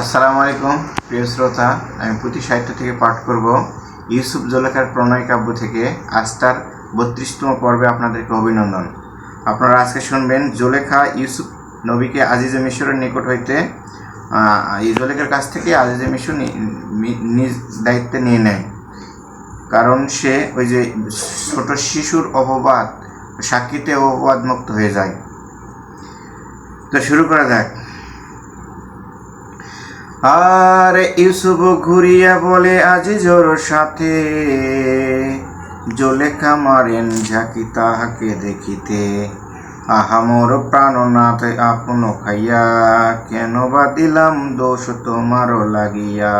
আসসালামু আলাইকুম, প্রিয় শ্রোতা, আমি পুঁথি সাহিত্য থেকে পাঠ করব ইউসুফ জোলেখার প্রণয় কাব্য থেকে আজ তার বত্রিশতম পর্বে আপনাদেরকে অভিনন্দন। আপনারা আজকে শুনবেন জোলেখা ইউসুফ নবীকে আজিজে মিশরের নিকট হইতে জোলেখার কাছ থেকে আজিজে মিশর নিজ দায়িত্বে নিয়ে নেয়। কারণ সে ওই যে ছোট শিশুর অপবাদ, সাক্ষীতে অপবাদ মুক্ত হয়ে যায়। তো শুরু করা যাক। আর ইউসুফ ঘুরিয়া বলে, আজি জোর সাথে জলেখা মারেন ঝাঁকি তাহাকে দেখিতে। আহা, মোর প্রাণনাথ আপন খাইয়া কেন বা দিলাম দোষ তোমারও লাগিয়া?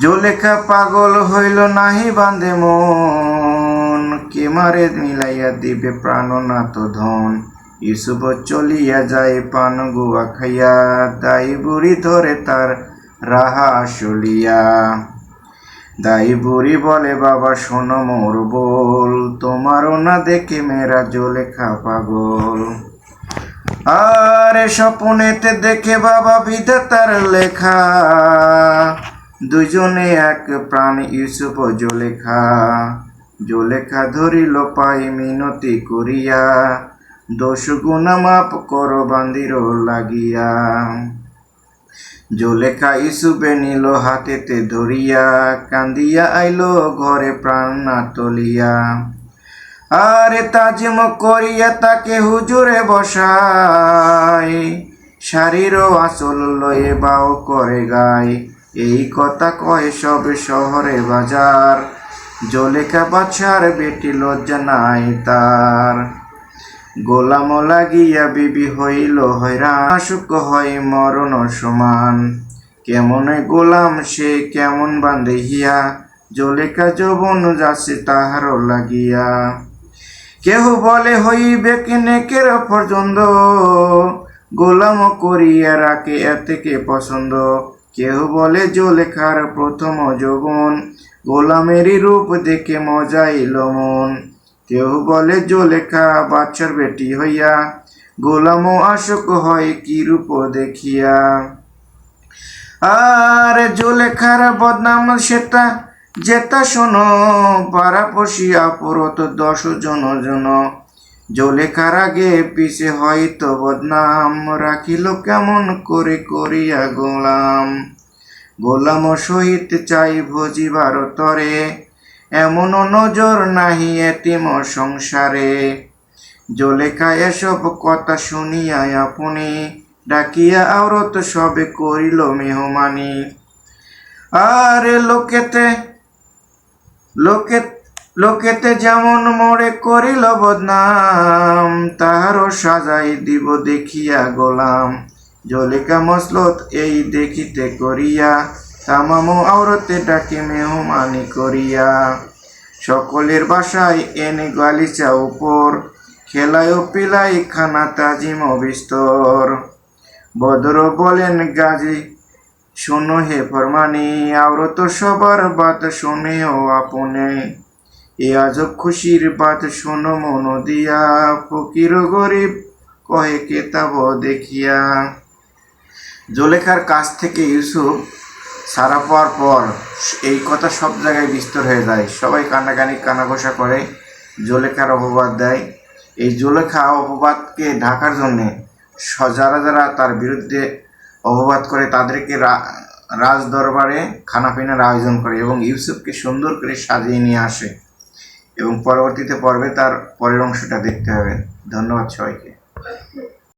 জলেখা পাগল হইল নাহি বান্ধে মন কে মারে মিলাইয়া দিবে প্রাণনাথ ধন। ইউসুফ চলিয়া যায় পান গুয়া খাইয়া দাই বুড়ি ধরে তার রাহা চলিয়া দাই বুড়ি বলে, বাবা, শোনো মোর বল, তোমারও না দেখে মেয়েরা জলেখা পাগল। আরে স্বপনেতে দেখে বাবা বিধাতার লেখা। দুজনে এক প্রাণ ইউসুফ জলেখা। জলেখা ধরিল পাই মিনতি করিয়া। দোষ গুণ মাপ কর বান্দির লাগিয়া। জলেখা ইসুবে নিল হাতেতে ধরিয়া, কান্দিয়া আইলো ঘরে প্রাণ না তলিয়া। আরে তাজিম করিয়া তাকে হুজুরে বসাই, শাড়ির আসল লয়ে বাও করে গায় এই কথা কয় সব শহরে বাজার, জলেখা বাছার বেটি লজ্জা নাই তার। গোলাম লাগিয়া বিবি হইল হয়রান। সুখ হয় মরণ সমান। কেমন গোলাম সে কেমন বান্ধে হিয়া জলেকা যৌবন যাচ্ছে তাহারও লাগিয়া। কেহ বলে হইবে কেনেকের পর্যন্ত গোলাম করিয়া রাখে এতেকে পছন্দ। কেহ বলে জলেখার প্রথম যৌবন? গোলামেরই রূপ দেখে মজাইল মন কেউ বলে, জলেখা, বাচ্চার বেটি হইয়া গোলাম আশক হয় কি রূপ দেখিয়া? আর জলেখার বদনাম সেটা যেটা শোনো, পাড়া পশিয়া পুরত দশ জন জন। জলেখার আগে পিছে হয়তো বদনাম রাখিল কেমন করে করিয়া গোলাম। গোলাম সহিত চাই ভজিবার তরে এমন নজর নাহি এটিম সংসারে। জলেখা এসব কথা শুনিয়া আপনি ডাকিয়া আওরত সবে করিল মেহমানি। আরে লোকেতে লোকে লোকেতে যেমন মোড়ে করিল বদনাম, তাহারও সাজাই দিব দেখিয়া গোলাম। জলিকা মসলত এই দেখিতে করিয়া তামামো আওরতে ডাকে মেহমানি করিয়া। সকলের বাসায় এনে গালিচা উপর খেলায় পিলাই খানা তাজিম বিস্তর। বদর বলেন, গাজী, শোনো হে ফরমানি, আওরত সবার বাত শোনেও আপনে। এ আজব খুশির বাত শোনো মন দিয়া, ফকির গরিব কহে কেতাব দেখিয়া। জলেখার কাছ থেকে ইউসুফ সারা পাওয়ার পর এই কথা সব জায়গায় বিস্তর হয়ে যায়। সবাই কান্নাকানি, কানাঘোষা করে, জলেখার অপবাদ দেয়। এই জলেখা অপবাদকে ঢাকার জন্যে যারা যারা তার বিরুদ্ধে অপবাদ করে তাদেরকে রাজ দরবারে খানাপিনার আয়োজন করে এবং ইউসুফকে সুন্দর করে সাজিয়ে নিয়ে আসে। এবং পরবর্তীতে পর্বে তার পরের অংশটা দেখতে হবে। ধন্যবাদ সবাইকে।